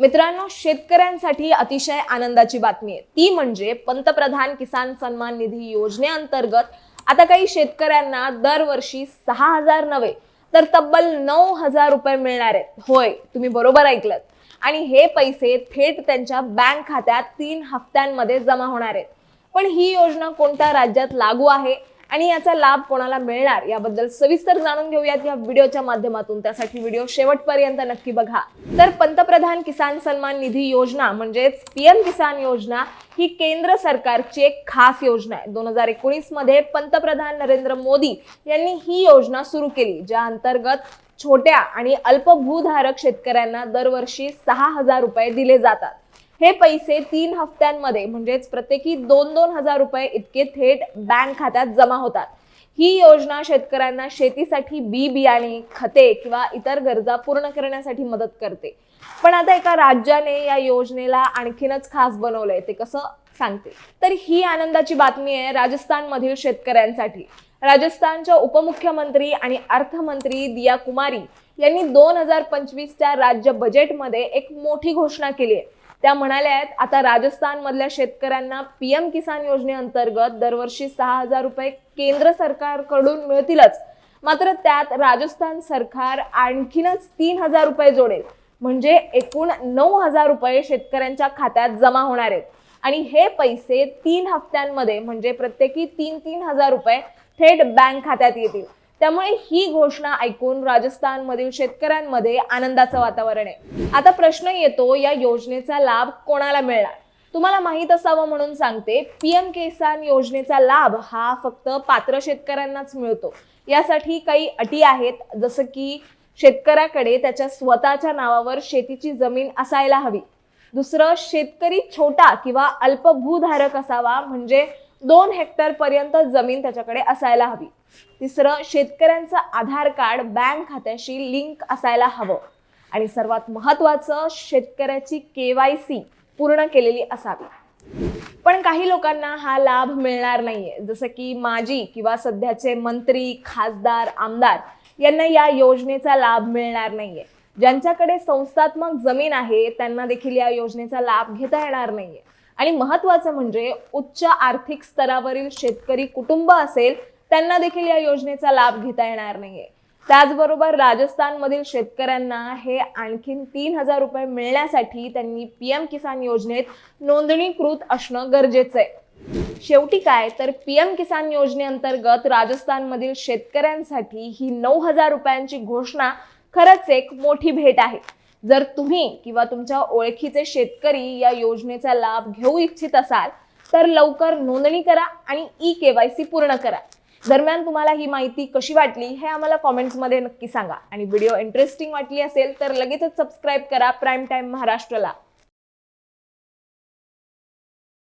मित्रांनो शेतकऱ्यांसाठी अतिशय आनंदाची बातमी आहे. ती म्हणजे पंतप्रधान किसान सन्मान निधी योजनेअंतर्गत आता काही शेतकऱ्यांना दरवर्षी सहा हजार नव्हे तर तब्बल नऊ हजार रुपये मिळणार आहेत. होय तुम्ही बरोबर ऐकलं आणि हे पैसे थेट त्यांच्या बँक खात्यात तीन हप्त्यांमध्ये जमा होणार आहेत. पण ही योजना कोणत्या राज्यात लागू आहे? आणि याचा लाभ कोणाला मिळणार याबद्दल सविस्तर जाणून घेऊयात या व्हिडिओच्या माध्यमातून. त्यासाठी व्हिडिओ शेवटपर्यंत नक्की बघा. तर पंतप्रधान किसान सन्मान निधी योजना म्हणजेच पीएम किसान योजना ही केंद्र सरकारची एक खास योजना आहे. दोन हजार एकोणीसमध्ये पंतप्रधान नरेंद्र मोदी यांनी ही योजना सुरू केली ज्या अंतर्गत छोट्या आणि अल्पभूधारक शेतकऱ्यांना दरवर्षी सहा हजार रुपये दिले जातात. हे पैसे तीन हप्त्यांमध्ये म्हणजेच प्रत्येकी दोन दोन हजार रुपये इतके थेट बँक खात्यात जमा होतात. ही योजना शेतकऱ्यांना शेतीसाठी बी बियाणे खते किंवा इतर गरजा पूर्ण करण्यासाठी मदत करते. पण आता एका राज्याने या योजनेला आणखीनच खास बनवलंय ते कसं सांगते? तर ही आनंदाची बातमी आहे राजस्थानमधील शेतकऱ्यांसाठी. राजस्थानच्या उपमुख्यमंत्री आणि अर्थमंत्री दिया कुमारी यांनी दोन हजार पंचवीसच्या राज्य बजेटमध्ये एक मोठी घोषणा केली आहे. त्या म्हणाल्या आहेत आता राजस्थान मधल्या शेतकऱ्यांना पीएम किसान योजनेअंतर्गत दरवर्षी सहा हजार रुपये केंद्र सरकारकडून मिळतीलच. मात्र त्यात राजस्थान सरकार आणखीनच तीन हजार रुपये जोडेल. म्हणजे एकूण नऊ हजार रुपये शेतकऱ्यांच्या खात्यात जमा होणार आहेत. आणि हे पैसे तीन हप्त्यांमध्ये म्हणजे प्रत्येकी तीन तीन हजार रुपये थेट बँक खात्यात येतील. त्यामुळे ही घोषणा ऐकून राजस्थानमधील शेतकऱ्यांमध्ये आनंदाचं वातावरण आहे. आता प्रश्न येतो या योजनेचा लाभ कोणाला मिळणार? तुम्हाला माहीत असावं म्हणून सांगते पीएम किसान योजनेचा लाभ हा फक्त पात्र शेतकऱ्यांनाच मिळतो. यासाठी काही अटी आहेत जसं की शेतकऱ्याकडे त्याच्या स्वतःच्या नावावर शेतीची जमीन असायला हवी. दुसरं शेतकरी छोटा किंवा अल्पभूधारक असावा म्हणजे दोन हेक्टर पर्यंत जमीन त्याच्याकडे असायला हवी. तिसरं शेतकऱ्यांचं आधार कार्ड बँक खात्याशी लिंक असायला हवं. आणि सर्वात महत्वाचं शेतकऱ्याची केवायसी पूर्ण केलेली असावी. पण काही लोकांना हा लाभ मिळणार नाहीये. जसं की माजी किंवा सध्याचे मंत्री खासदार आमदार यांना या योजनेचा लाभ मिळणार नाहीये. ज्यांच्याकडे संस्थात्मक जमीन आहे त्यांना देखील या योजनेचा लाभ घेता येणार नाहीये. आणि महत्वाचं म्हणजे उच्च आर्थिक स्तरावरील शेतकरी कुटुंब असेल त्यांना देखील या योजनेचा लाभ घेता येणार नाहीये. त्याचबरोबर राजस्थानमधील शेतकऱ्यांना हे आणखीन तीन हजार रुपये मिळण्यासाठी त्यांनी पीएम किसान योजनेत नोंदणीकृत असणं गरजेचं आहे शेवटी काय तर पीएम किसान योजनेअंतर्गत राजस्थानमधील शेतकऱ्यांसाठी ही नऊ हजार रुपयांची घोषणा खरंच एक मोठी भेट आहे. जर तुम्ही किंवा तुमच्या ओळखीचे शेतकरी या योजनेचा लाभ घेऊ इच्छित असाल तर लवकर नोंदणी करा आणि ई केवायसी पूर्ण करा. दरम्यान तुम्हाला ही माहिती कशी वाटली हे आम्हाला कॉमेंट्समध्ये नक्की सांगा. आणि व्हिडिओ इंटरेस्टिंग वाटली असेल तर लगेचच सबस्क्राईब करा. Prime time महाराष्ट्रला